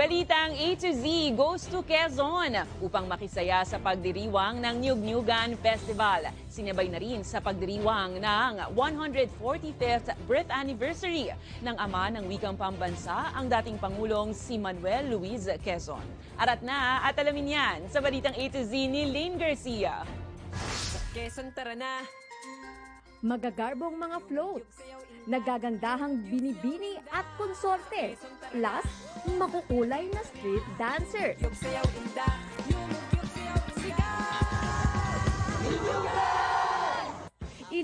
Balitang A to Z goes to Quezon upang makisaya sa pagdiriwang ng Nyug-Nyugan Festival. Sinabay na rin sa pagdiriwang ng 145th birth anniversary ng ama ng wikang pambansa, ang dating Pangulong si Manuel Luis Quezon. Arat na at alamin yan sa Balitang A to Z ni Lane Garcia. Quezon, tara na! Magagarbong mga floats, nagagandahang binibini at konsorte, plus makukulay na street dancer. Yung sayaw inda, yung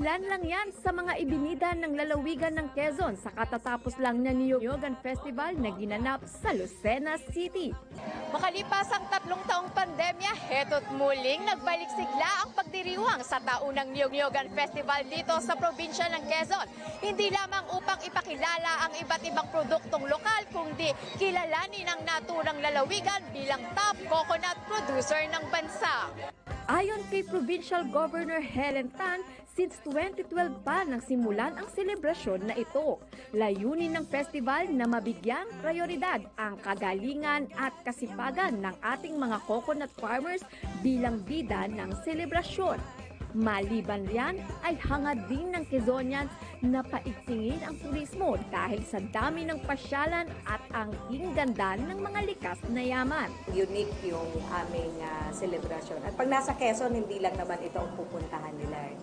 Ilan lang yan sa mga ibinida ng lalawigan ng Quezon sa katatapos lang na Niyogan Festival na ginanap sa Lucena City. Makalipas ang tatlong taong pandemya, heto't muling nagbalik sigla ang pagdiriwang sa taunang Niyog-Niyogan Festival dito sa probinsya ng Quezon. Hindi lamang upang ipakilala ang iba't ibang produktong lokal, kundi kilalanin ang naturang lalawigan bilang top coconut producer ng bansa. Ayon kay Provincial Governor Helen Tan, since 2012 pa nang simulan ang selebrasyon na ito. Layunin ng festival na mabigyang prioridad ang kagalingan at kasipagan ng ating mga coconut farmers bilang bida ng selebrasyon. Maliban riyan ay hangad din ng Quezonians na paiksingin ang turismo dahil sa dami ng pasyalan at ang ganda ng mga likas na yaman. unique yung aming ah, celebration. At pag nasa Quezon, hindi lang naman ito ang pupuntahan nila.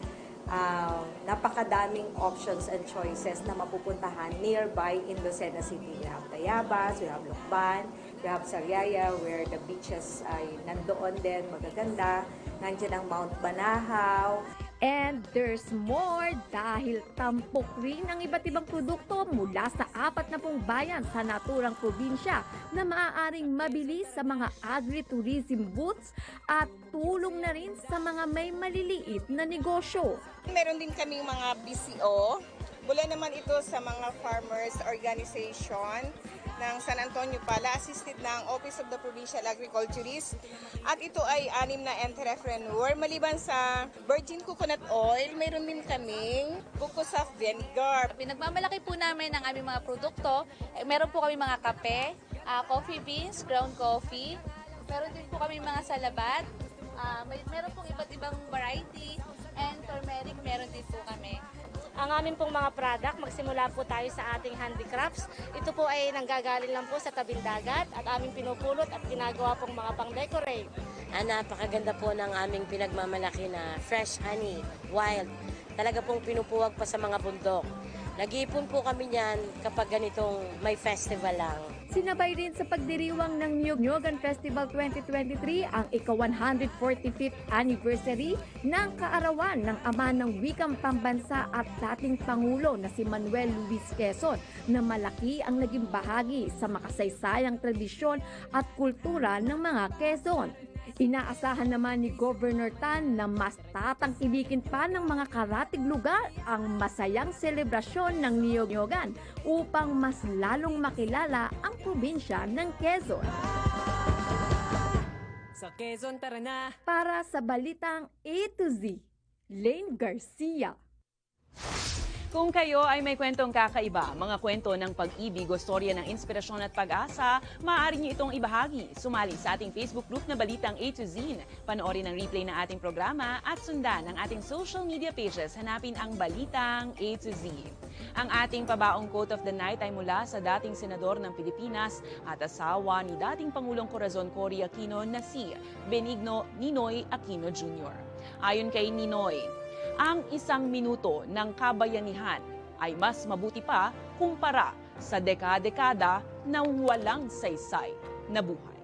Ah, napakadaming options and choices na mapupuntahan nearby in Lucena City. We have Tayabas, we have Lucban, we have Sariaya where the beaches ay nandoon din, magaganda. Nandiyan ang Mount Banahaw, And there's more dahil tampok rin ang iba't ibang produkto mula sa apat na pong bayan sa naturang probinsya na maaaring mabili sa mga agritourism booths at tulong na rin sa mga may maliliit na negosyo. Meron din kaming mga BCO. Mula naman ito sa mga farmers organization ng San Antonio Pala, assisted ng Office of the Provincial Agriculturist. At ito ay anim na entrepreneur. Maliban sa virgin coconut oil, mayroon din kaming buko-soft vinegar. Pinagmamalaki po namin ang aming mga produkto. Eh, Meron po kami mga kape, ah, coffee beans, ground coffee. Meron din po kami mga salabat. Ah, may, meron pong iba't ibang variety. And turmeric, meron din po kami. Ang amin pong mga product, magsimula po tayo sa ating handicrafts. Ito po ay nanggagaling lang po sa tabing dagat at aming pinupulot at ginagawa pong mga pang-decorate. Ah, napakaganda po ng aming pinagmamalaki na fresh honey, wild. Talaga pong pinupuwag pa sa mga bundok. Nag-iipon po kami niyan kapag ganitong may festival lang. Sinabay rin sa pagdiriwang ng Nyog-Nyogan Festival 2023 ang ika-145th anniversary ng kaarawan ng ama ng wikang pambansa at dating Pangulo na si Manuel Luis Quezon na malaki ang naging bahagi sa makasaysayang tradisyon at kultura ng mga Quezon. Inaasahan naman ni Governor Tan na mas tatangkilikin pa ng mga karatig lugar ang masayang selebrasyon ng Niyog-Nyogan upang mas lalong makilala ang probinsya ng Quezon. Sa Quezon, tara na! Para sa Balitang A to Z, Lane Garcia. Kung kayo ay may kwentong kakaiba, mga kwento ng pag-ibig o storya ng inspirasyon at pag-asa, maaari niyo itong ibahagi. Sumali sa ating Facebook group na Balitang A to Z. Panoorin ang replay ng ating programa at sundan ang ating social media pages. Hanapin ang Balitang A to Z. Ang ating pabaong quote of the night ay mula sa dating senador ng Pilipinas at asawa ni dating Pangulong Corazon Cory Aquino na si Benigno Ninoy Aquino Jr. Ayon kay Ninoy, ang isang minuto ng kabayanihan ay mas mabuti pa kumpara sa dekada-dekada na walang saysay na buhay.